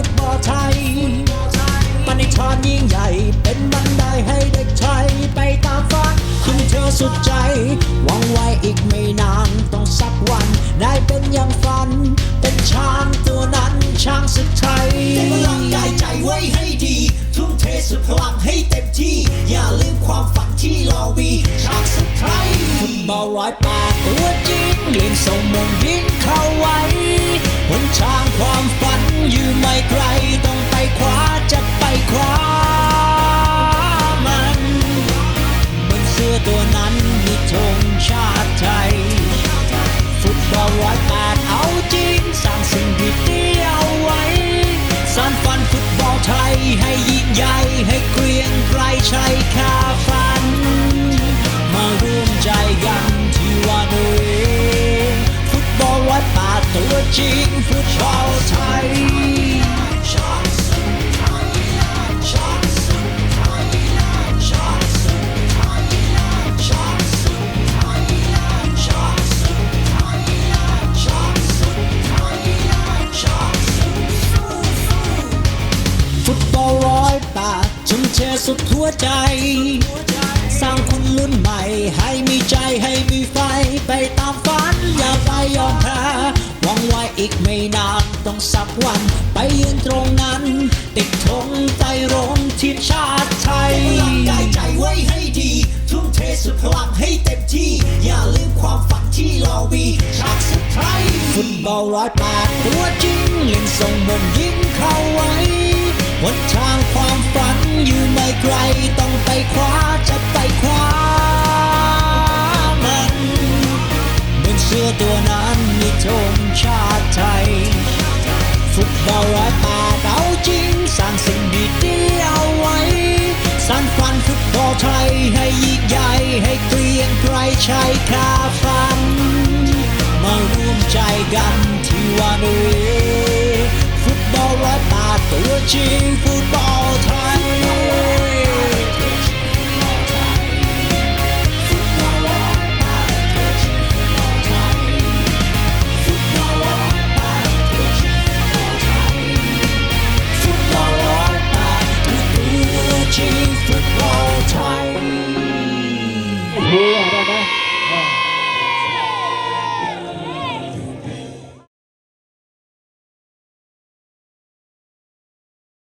ฟุตบอไทยปณิธานยิ่งใหญ่ เป็นบันไดให้เด็กชายไปตามฝันคุณเธอสุดใจหวังไว้อีกไม่นานต้องสักวันได้เป็นอย่างฝัน เป็นช้างตัวนั้นช้างสุดไทยพลังกายใจไว้ให้ดี ทุ่มเทสุดพลังให้เต็มที่ อย่าลืมความฝันที่เรามีช้างสุดไทยบ่าวอร้อยแปดตัวจริงเรียนสมงมงยิงเข้าไว้หนทางความฝัน ไทยให้ยิ่งใหญ่ให้เกรียงไกรชัยคาฝัน มาร่วมใจกันที่วันเวฟุตบอลวัดป่าตัวจริงฟุตบอล แปดชุ่มเทสุดหัวใจ สร้างคนรุ่นใหม่ ให้มีใจให้มีไฟ ไปตามฝัน อย่าไปยอมแพ้หวังไว้อีกไม่นาน ต้องสักวัน ไปยืนตรงนั้น ติดธงไตรรงทีมชาติไทยร่างกายใจไว้ให้ดี ทุ่มเทสุดพลังให้เต็มที่ อย่าลืมความฝันที่เรามีชาติสุดท้ายฟุตบอลร้อยแปดตัวจริงเล่นส่งบนยิงเข้าไว้หนทางความฝัน อยู่ไม่ไกลต้องไปคว้าจะไปคว้ามันบนเสื้อตัวนั้นมีธงชาติไทยฟุตบอลร้อยแปดเอาจริงสร้างสิ่งดีๆเอาไว้สร้างฝันฟุตบอลไทยให้ยิ่งใหญ่ให้เกรียงไกรใช้คาฝัน มาร่วมใจกันที่วันเวฟุตบอลร้อยแปดตัวจริงฟุต